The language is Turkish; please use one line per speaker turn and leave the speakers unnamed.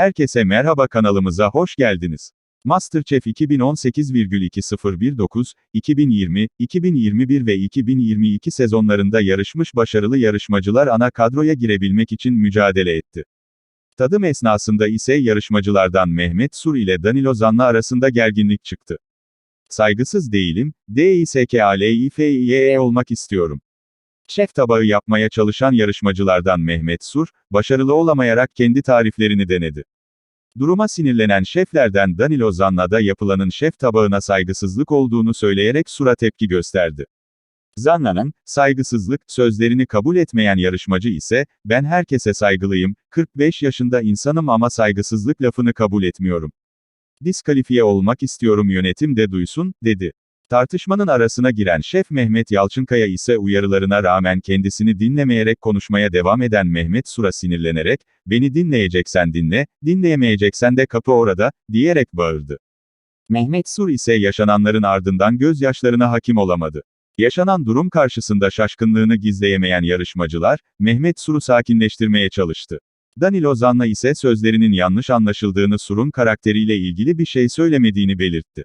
Herkese merhaba kanalımıza hoş geldiniz. MasterChef 2018,2019, 2020, 2021 ve 2022 sezonlarında yarışmış başarılı yarışmacılar ana kadroya girebilmek için mücadele etti. Tadım esnasında ise yarışmacılardan Mehmet Sur ile Danilo Zanlı arasında gerginlik çıktı. Saygısız değilim, D-I-S-K-A-L-I-F-I-Y-E olmak istiyorum. Şef tabağı yapmaya çalışan yarışmacılardan Mehmet Sur, başarılı olamayarak kendi tariflerini denedi. Duruma sinirlenen şeflerden Danilo Zanna da yapılanın şef tabağına saygısızlık olduğunu söyleyerek Sur'a tepki gösterdi. Zanna'nın, saygısızlık, sözlerini kabul etmeyen yarışmacı ise, ben herkese saygılıyım, 45 yaşında insanım ama saygısızlık lafını kabul etmiyorum. Diskalifiye olmak istiyorum yönetim de duysun, dedi. Tartışmanın arasına giren şef Mehmet Yalçınkaya ise uyarılarına rağmen kendisini dinlemeyerek konuşmaya devam eden Mehmet Sur'a sinirlenerek, beni dinleyeceksen dinle, dinleyemeyeceksen de kapı orada, diyerek bağırdı. Mehmet Sur ise yaşananların ardından gözyaşlarına hakim olamadı. Yaşanan durum karşısında şaşkınlığını gizleyemeyen yarışmacılar, Mehmet Sur'u sakinleştirmeye çalıştı. Danilo Zanna ise sözlerinin yanlış anlaşıldığını Sur'un karakteriyle ilgili bir şey söylemediğini belirtti.